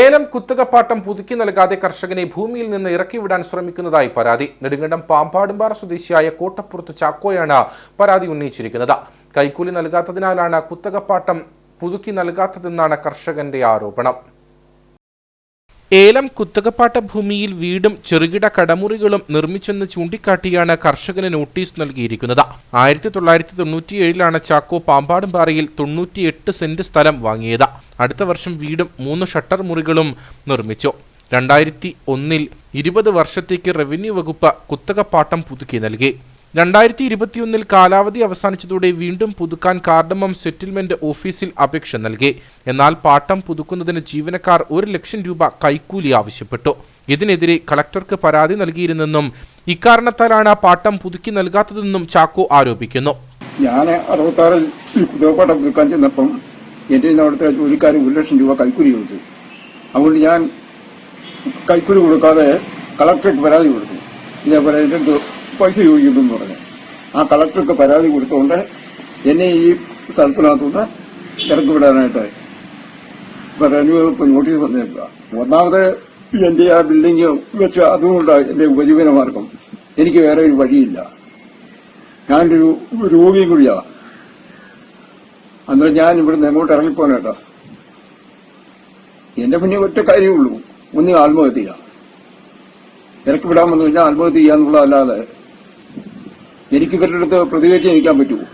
ഏലം കുത്തകപ്പാട്ടം പുതുക്കി നൽകാതെ കർഷകനെ ഭൂമിയിൽ നിന്ന് ഇറക്കിവിടാൻ ശ്രമിക്കുന്നതായി പരാതി. നെടുങ്കണ്ടം പാമ്പാടുംപാറ സ്വദേശിയായ കോട്ടപ്പുറത്ത് ചാക്കോയാണ് പരാതി ഉന്നയിച്ചിരിക്കുന്നത്. കൈക്കൂലി നൽകാത്തതിനാലാണ് കുത്തകപ്പാട്ടം പുതുക്കി നൽകാത്തതെന്നാണ് കർഷകന്റെ ആരോപണം. ഏലം കുത്തകപ്പാട്ട ഭൂമിയിൽ വീടും ചെറുകിട കടമുറികളും നിർമ്മിച്ചെന്ന് ചൂണ്ടിക്കാട്ടിയാണ് കർഷകന് നോട്ടീസ് നൽകിയിരിക്കുന്നത്. ആയിരത്തി തൊള്ളായിരത്തി തൊണ്ണൂറ്റിയേഴിലാണ് ചാക്കോ പാമ്പാടുംപാറയിൽ തൊണ്ണൂറ്റിയെട്ട് സെന്റ് സ്ഥലം വാങ്ങിയത്. അടുത്ത വർഷം വീടും മൂന്ന് ഷട്ടർ മുറികളും നിർമ്മിച്ചു. രണ്ടായിരത്തി ഒന്നിൽ ഇരുപത് വർഷത്തേക്ക് റവന്യൂ വകുപ്പ് കുത്തകപ്പാട്ടം പുതുക്കി നൽകി. രണ്ടായിരത്തി ഇരുപത്തിയൊന്നിൽ കാലാവധി അവസാനിച്ചതോടെ വീണ്ടും പുതുക്കാൻ കാർഡമം സെറ്റിൽമെന്റ് ഓഫീസിൽ അപേക്ഷ നൽകി. എന്നാൽ പാട്ടം പുതുക്കുന്നതിന് ജീവനക്കാർ ഒരു ലക്ഷം രൂപ കൈക്കൂലി ആവശ്യപ്പെട്ടു. ഇതിനെതിരെ കളക്ടർക്ക് പരാതി നൽകിയിരുന്നെന്നും ഇക്കാരണത്താലാണ് പാട്ടം പുതുക്കി നൽകാത്തതെന്നും ചാക്കോ ആരോപിക്കുന്നു. ഞാൻ അറുപത്താറിൽ പാട്ടം പുതുക്കാൻ ചെന്നപ്പം എന്റെ അവിടുത്തെ ജോലിക്കാർ ഒരു ലക്ഷം രൂപ കൈക്കൂലി കൊടുത്തു അതുകൊണ്ട് ഞാൻ കൈക്കൂലി കൊടുക്കാതെ കളക്ടർക്ക് പരാതി കൊടുത്തു. ഇതേപോലെ അടുത്ത് പൈസ ചോദിക്കുന്നു പറഞ്ഞു. ആ കളക്ടർക്ക് പരാതി കൊടുത്തുകൊണ്ട് എന്നെ ഈ സ്ഥലത്തിനകത്തുനിന്ന് ഇറക്കി വിടാനായിട്ട് റവന്യൂ നോട്ടീസ് തന്നേക്കുക ഒന്നാമത് എന്റെ ആ ബിൽഡിംഗ് വെച്ച് അതുകൊണ്ട് എന്റെ ഉപജീവന മാർഗം എനിക്ക് വേറെ ഒരു വഴിയില്ല. ഞാനൊരു രോഗിയും കൂടിയാ. അന്നേരം ഞാൻ ഇവിടുന്ന് എങ്ങോട്ട് ഇറങ്ങിപ്പോനേട്ടാ എന്റെ മുന്നേ ഒറ്റ കാര്യമുള്ളൂ ഒന്ന് ആത്മഹത്യ. ഇറക്കി വിടാമെന്ന് പറഞ്ഞാൽ ആത്മഹത്യ ചെയ്യാന്നുള്ളതല്ലാതെ എനിക്ക് ഇവരുടെ അടുത്ത് പ്രതികരിച്ച് നിൽക്കാൻ പറ്റുമോ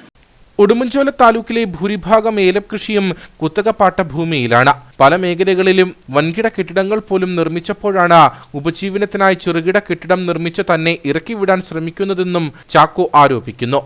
ഉടുമ്പൻചോല താലൂക്കിലെ ഭൂരിഭാഗം ഏലക്കൃഷിയും കുത്തക കുത്തകപ്പാട്ട ഭൂമിയിലാണ് പല മേഖലകളിലും വൻകിട കെട്ടിടങ്ങൾ പോലും നിർമ്മിച്ചപ്പോഴാണ് ഉപജീവനത്തിനായി ചെറുകിട കെട്ടിടം നിർമ്മിച്ച് തന്നെ ഇറക്കിവിടാൻ ശ്രമിക്കുന്നതെന്നും ചാക്കോ ആരോപിക്കുന്നു.